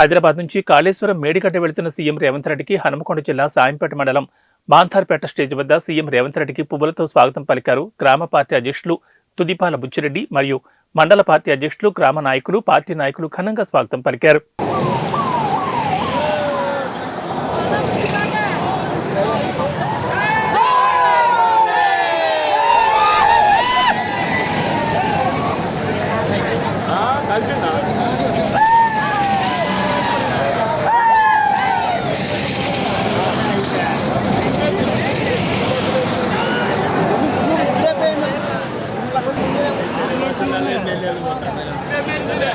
హైదరాబాద్ నుంచి కాళేశ్వరం మేడికట్ట వెళుతున్న సీఎం రేవంత్ రెడ్డికి హనుమకొండ జిల్లా సాయంపేట మండలం మాంధార్పేట స్టేజ్ వద్ద సీఎం రేవంత్ రెడ్డికి పువ్వులతో స్వాగతం పలికారు గ్రామ పార్టీ అధ్యక్షులు తుదిపాల బుచ్చిరెడ్డి మరియు మండల పార్టీ అధ్యక్షులు గ్రామ నాయకులు పార్టీ నాయకులు ఘనంగా స్వాగతం పలికారు. Primeiro